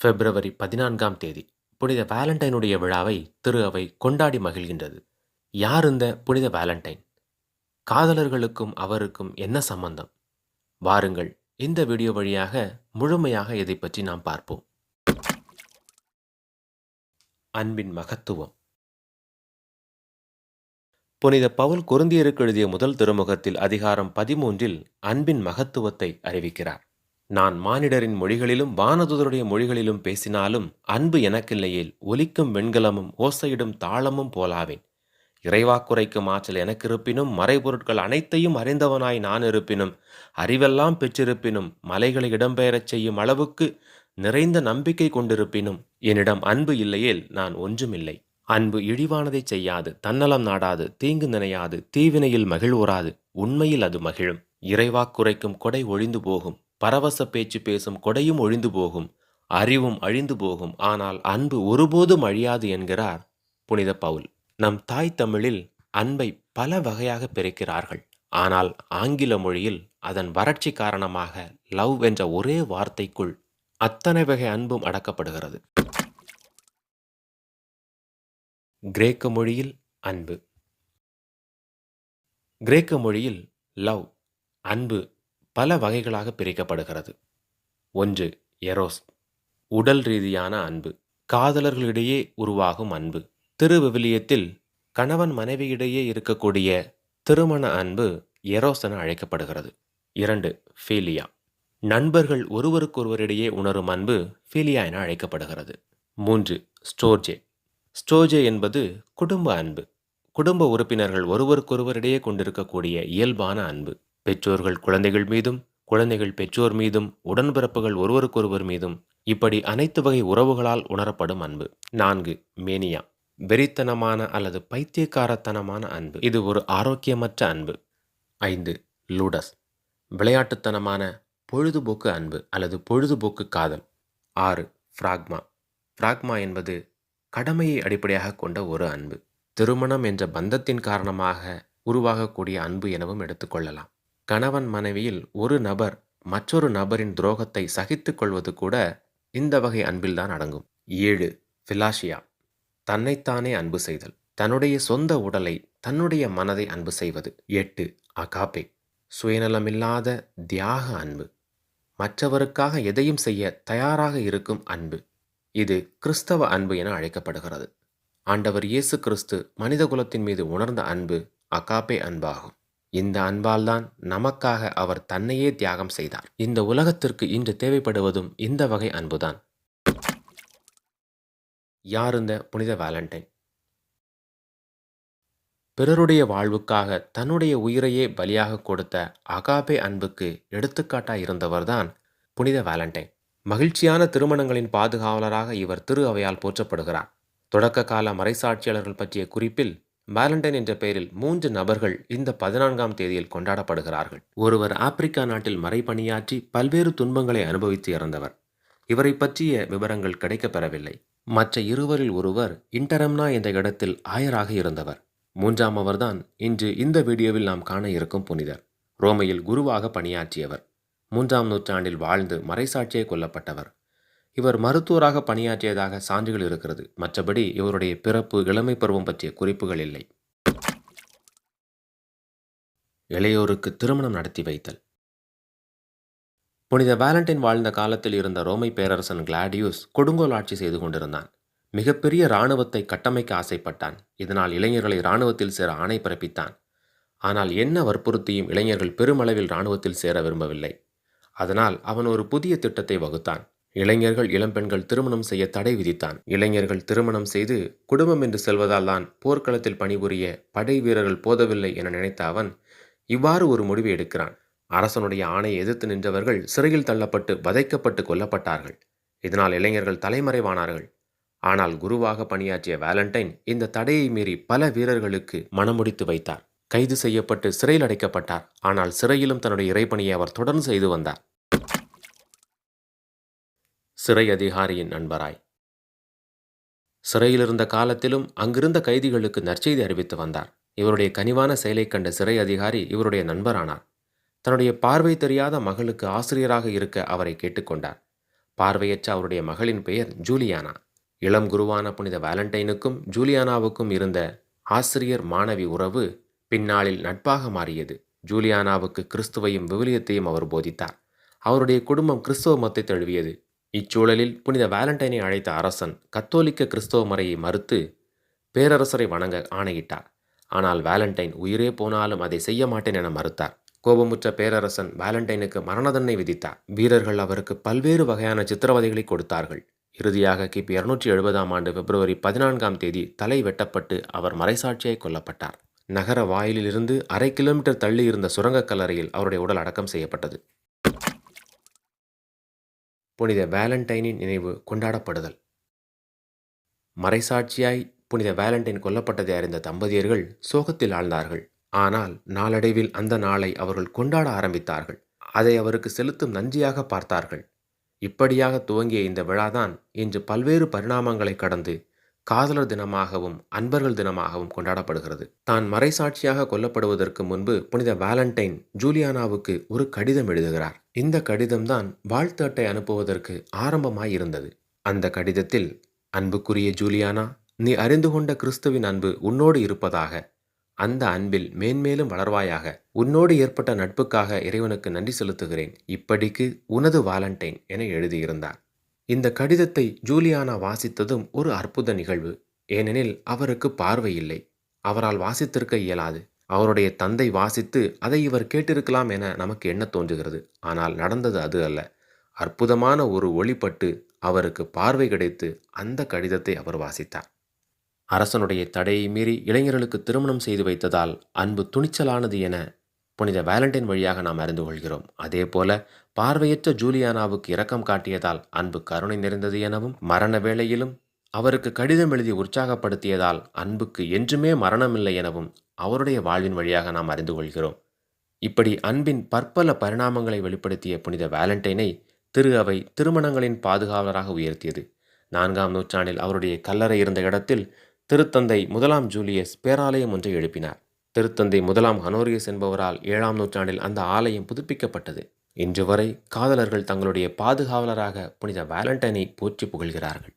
பிப்ரவரி பதினான்காம் தேதி புனித வேலண்டைனுடைய விழாவை திரு அவை கொண்டாடி மகிழ்கின்றது. யார் இந்த புனித வேலண்டைன்? காதலர்களுக்கும் அவருக்கும் என்ன சம்பந்தம்? வாருங்கள் இந்த வீடியோ வழியாக முழுமையாக இதை பற்றி நாம் பார்ப்போம். அன்பின் மகத்துவம். புனித பவுல் குருந்தியருக்கு எழுதிய முதல் திருமுகத்தில் அதிகாரம் பதிமூன்றில் அன்பின் மகத்துவத்தை அறிவிக்கிறார். நான் மானிடரின் மொழிகளிலும் வானதுதருடைய மொழிகளிலும் பேசினாலும் அன்பு எனக்கில்லையேல் ஒலிக்கும் வெண்கலமும் ஓசையிடும் தாளமும் போலாவேன். இறைவாக்குரைக்கும் ஆற்றல் எனக்கு இருப்பினும் மறைபொருட்கள் அனைத்தையும் அறிந்தவனாய் நான் இருப்பினும் அறிவெல்லாம் பெற்றிருப்பினும் மலைகளை இடம்பெயரச் செய்யும் அளவுக்கு நிறைந்த நம்பிக்கை கொண்டிருப்பினும் என்னிடம் அன்பு இல்லையேல் நான் ஒன்றுமில்லை. அன்பு இழிவானதை செய்யாது தன்னலம் நாடாது தீங்கு நினையாது தீவினையில் மகிழ்வுறாது உண்மையில் அது மகிழும். இறைவாக்குரைக்கும் கொடை ஒழிந்து போகும். பரவச பேச்சு பேசும் கொடையும் ஒழிந்து போகும் அறிவும் அழிந்து போகும். ஆனால் அன்பு ஒருபோதும் அழியாது என்கிறார் புனித பவுல். நம் தாய் தமிழில் அன்பை பல வகையாக பிரிக்கிறார்கள். ஆனால் ஆங்கில மொழியில் அதன் வறட்சி காரணமாக லவ் என்ற ஒரே வார்த்தைக்குள் அத்தனை வகை அன்பும் அடக்கப்படுகிறது. கிரேக்க மொழியில் அன்பு. கிரேக்க மொழியில் லவ் அன்பு பல வகைகளாக பிரிக்கப்படுகிறது. ஒன்று எரோஸ். உடல் ரீதியான அன்பு. காதலர்களிடையே உருவாகும் அன்பு. திருவிவிலியத்தில் கணவன் மனைவியிடையே இருக்கக்கூடிய திருமண அன்பு எரோஸ் என அழைக்கப்படுகிறது. இரண்டு ஃபீலியா. நண்பர்கள் ஒருவருக்கொருவரிடையே உணரும் அன்பு ஃபீலியா என அழைக்கப்படுகிறது. மூன்று ஸ்டோர்ஜே. ஸ்டோஜே என்பது குடும்ப அன்பு. குடும்ப உறுப்பினர்கள் ஒருவருக்கொருவரிடையே கொண்டிருக்கக்கூடிய இயல்பான அன்பு. பெற்றோர்கள் குழந்தைகள் மீதும் குழந்தைகள் பெற்றோர் மீதும் உடன்பிறப்புகள் ஒருவருக்கொருவர் மீதும் இப்படி அனைத்து வகை உறவுகளால் உணரப்படும் அன்பு. நான்கு மேனியா. வெறித்தனமான அல்லது பைத்தியக்காரத்தனமான அன்பு. இது ஒரு ஆரோக்கியமற்ற அன்பு. ஐந்து லூடஸ். விளையாட்டுத்தனமான பொழுதுபோக்கு அன்பு அல்லது பொழுதுபோக்கு காதல். ஆறு ஃப்ராக்மா ஃப்ராக்மா என்பது கடமையை அடிப்படையாக கொண்ட ஒரு அன்பு. திருமணம் என்ற பந்தத்தின் காரணமாக உருவாகக்கூடிய அன்பு எனவும் எடுத்துக்கொள்ளலாம் கணவன் மனைவியில் ஒரு நபர் மற்றொரு நபரின் துரோகத்தை சகித்துக் கொள்வது கூட இந்த வகை அன்பில்தான் அடங்கும். ஏழு ஃபிலாஷியா தன்னைத்தானே அன்பு செய்தல். தன்னுடைய சொந்த உடலை தன்னுடைய மனதை அன்பு செய்வது. எட்டு அகாபே சுயநலமில்லாத தியாக அன்பு. மற்றவருக்காக எதையும் செய்ய தயாராக இருக்கும் அன்பு. இது கிறிஸ்தவ அன்பு என அழைக்கப்படுகிறது. ஆண்டவர் இயேசு கிறிஸ்து மனித குலத்தின் மீது உணர்ந்த அன்பு அகாபே அன்பாகும். இந்த அன்பால்தான் நமக்காக அவர் தன்னையே தியாகம் செய்தார். இந்த உலகத்திற்கு இன்று தேவைப்படுவதும் இந்த வகை அன்புதான். யார் இந்த புனித வேலண்டைன்? பிறருடைய வாழ்வுக்காக தன்னுடைய உயிரையே பலியாக கொடுத்த அகாபே அன்புக்கு எடுத்துக்காட்டாக இருந்தவர்தான் புனித வேலண்டைன். மகிழ்ச்சியான திருமணங்களின் பாதுகாவலராக இவர் திரு அவையால் போற்றப்படுகிறார். தொடக்க கால மறைசாட்சியாளர்கள் பற்றிய குறிப்பில் வேலண்டைன் என்ற பெயரில் மூன்று நபர்கள் இந்த பதினான்காம் தேதியில் கொண்டாடப்படுகிறார்கள். ஒருவர் ஆப்பிரிக்கா நாட்டில் மறைப்பணியாற்றி பல்வேறு துன்பங்களை அனுபவித்து இறந்தவர். இவரை பற்றிய விவரங்கள் கிடைக்கப்பெறவில்லை. மற்ற இருவரில் ஒருவர் இன்டரம்னா என்ற இடத்தில் ஆயராக இருந்தவர். மூன்றாம் அவர்தான் இன்று இந்த வீடியோவில் நாம் காண இருக்கும் புனிதர். ரோமையில் குருவாக பணியாற்றியவர். மூன்றாம் நூற்றாண்டில் வாழ்ந்து மறைசாட்சியை கொல்லப்பட்டவர். இவர் மருத்துவராக பணியாற்றியதாக சான்றுகள் இருக்கிறது. மற்றபடி இவருடைய பிறப்பு இளமை பருவம் பற்றிய குறிப்புகள் இல்லை. இளையோருக்கு திருமணம் நடத்தி வைத்தல். புனித வேலண்டைன் வாழ்ந்த காலத்தில் இருந்த ரோமை பேரரசன் கிளாடியூஸ் கொடுங்கோல் ஆட்சி செய்து கொண்டிருந்தான். மிகப்பெரிய இராணுவத்தை கட்டமைக்க ஆசைப்பட்டான். இதனால் இளைஞர்களை இராணுவத்தில் சேர ஆணை பிறப்பித்தான். ஆனால் என்ன வற்புறுத்தியும் இளைஞர்கள் பெருமளவில் இராணுவத்தில் சேர விரும்பவில்லை. அதனால் அவன் ஒரு புதிய திட்டத்தை வகுத்தான். இளைஞர்கள் இளம்பெண்கள் திருமணம் செய்ய தடை விதித்தான். இளைஞர்கள் திருமணம் செய்து குடும்பம் என்று செல்வதால் தான் போர்க்களத்தில் பணிபுரிய படை வீரர்கள் போதவில்லை என நினைத்த அவன் இவ்வாறு ஒரு முடிவை எடுக்கிறான். அரசனுடைய ஆணையை எதிர்த்து நின்றவர்கள் சிறையில் தள்ளப்பட்டு வதைக்கப்பட்டு கொல்லப்பட்டார்கள். இதனால் இளைஞர்கள் தலைமறைவானார்கள். ஆனால் குருவாக பணியாற்றிய வேலண்டைன் இந்த தடையை மீறி பல வீரர்களுக்கு மனமுடித்து வைத்தார். கைது செய்யப்பட்டு சிறையில் அடைக்கப்பட்டார். ஆனால் சிறையிலும் தன்னுடைய இறைப்பணியை அவர் தொடர்ந்து செய்து வந்தார். சிறை அதிகாரியின் நண்பராய். சிறையிலிருந்த காலத்திலும் அங்கிருந்த கைதிகளுக்கு நற்செய்தி அறிவித்து வந்தார். இவருடைய கனிவான செயலைக் கண்ட சிறை அதிகாரி இவருடைய நண்பரானார். தன்னுடைய பார்வை தெரியாத மகளுக்கு ஆசிரியராக இருக்க அவரை கேட்டுக்கொண்டார் பார்வையற்ற அவருடைய மகளின் பெயர் ஜூலியானா. இளம் குருவான புனித வேலண்டைனுக்கும் ஜூலியானாவுக்கும் இருந்த ஆசிரியர் மாணவி உறவு பின்னாளில் நட்பாக மாறியது. ஜூலியானாவுக்கு கிறிஸ்துவையும் விவிலியத்தையும் அவர் போதித்தார். அவருடைய குடும்பம் கிறிஸ்துவ மத்தை தழுவியது. இச்சூழலில் புனித வேலண்டைனை அழைத்த அரசன் கத்தோலிக்க கிறிஸ்தவ முறையை மறுத்து பேரரசரை வணங்க ஆணையிட்டார். ஆனால் வேலண்டைன் உயிரே போனாலும் அதை செய்ய மாட்டேன் என மறுத்தார். கோபமுற்ற பேரரசன் வேலண்டைனுக்கு மரண தண்டனை விதித்தார். வீரர்கள் அவருக்கு பல்வேறு வகையான சித்திரவதைகளை கொடுத்தார்கள். இறுதியாக கிபி இருநூற்றி எழுபதாம் ஆண்டு பிப்ரவரி பதினான்காம் தேதி தலை வெட்டப்பட்டு அவர் மறைசாட்சியாய் கொல்லப்பட்டார். நகர வாயிலிலிருந்து அரை கிலோமீட்டர் தள்ளி இருந்த சுரங்கக் கல்லறையில் அவருடைய உடல் அடக்கம் செய்யப்பட்டது. புனித வேலண்டைனின் நினைவு கொண்டாடப்படுதல். மறைசாட்சியாய் புனித வேலண்டைன் கொல்லப்பட்டதை அறிந்த தம்பதியர்கள் சோகத்தில் ஆழ்ந்தார்கள். ஆனால் நாளடைவில் அந்த நாளை அவர்கள் கொண்டாட ஆரம்பித்தார்கள். அதை அவருக்கு செலுத்தும் நன்றியாக பார்த்தார்கள். இப்படியாக துவங்கிய இந்த விழாதான் இன்று பல்வேறு பரிணாமங்களை கடந்து காதலர் தினமாகவும் அன்பர்கள் தினமாகவும் கொண்டாடப்படுகிறது. தான் மறைசாட்சியாக கொல்லப்படுவதற்கு முன்பு புனித வேலண்டைன் ஜூலியானாவுக்கு ஒரு கடிதம் எழுதுகிறார். இந்த கடிதம்தான் வாழ்த்து அட்டை அனுப்புவதற்கு ஆரம்பமாய் இருந்தது அந்த கடிதத்தில் அன்புக்குரிய ஜூலியானா நீ அறிந்து கொண்ட கிறிஸ்துவின் அன்பு உன்னோடு இருப்பதாக அந்த அன்பில் மேன்மேலும் வளர்வாயாக உன்னோடு ஏற்பட்ட நட்புக்காக இறைவனுக்கு நன்றி செலுத்துகிறேன். இப்படிக்கு உனது வாலண்டைன் என எழுதியிருந்தார். இந்த கடிதத்தை ஜூலியானா வாசித்ததும் ஒரு அற்புத நிகழ்வு. ஏனெனில் அவருக்கு பார்வை இல்லை அவரால் வாசித்திருக்க இயலாது. அவருடைய தந்தை வாசித்து அதை இவர் கேட்டிருக்கலாம் என நமக்கு என்ன தோன்றுகிறது. ஆனால் நடந்தது அது அல்ல. அற்புதமான ஒரு ஒளிப்பட்டு அவருக்கு பார்வை கிடைத்து அந்த கடிதத்தை அவர் வாசித்தார். அரசனுடைய தடையை மீறி இளைஞர்களுக்கு திருமணம் செய்து வைத்ததால் அன்பு துணிச்சலானது என புனித வேலண்டைன் வழியாக நாம் அறிந்து கொள்கிறோம். அதே போல பார்வையற்ற ஜூலியானாவுக்கு இரக்கம் காட்டியதால் அன்பு கருணை நிறைந்தது எனவும் மரண வேளையிலும் அவருக்கு கடிதம் எழுதி உற்சாகப்படுத்தியதால் அன்புக்கு என்றுமே மரணமில்லை எனவும் அவருடைய வாழ்வின் வழியாக நாம் அறிந்து கொள்கிறோம். இப்படி அன்பின் பற்பல பரிணாமங்களை வெளிப்படுத்திய புனித வேலண்டைனை திரு அவை திருமணங்களின் பாதுகாவலராக உயர்த்தியது. நான்காம் நூற்றாண்டில் அவருடைய கல்லறை இருந்த இடத்தில் திருத்தந்தை முதலாம் ஜூலியஸ் பேராலயம் ஒன்றை எழுப்பினார். திருத்தந்தை முதலாம் ஹனோரியஸ் என்பவரால் ஏழாம் நூற்றாண்டில் அந்த ஆலயம் புதுப்பிக்கப்பட்டது. இன்று வரை காதலர்கள் தங்களுடைய பாதுகாவலராக புனித வேலண்டைனை போற்றி புகழ்கிறார்கள்.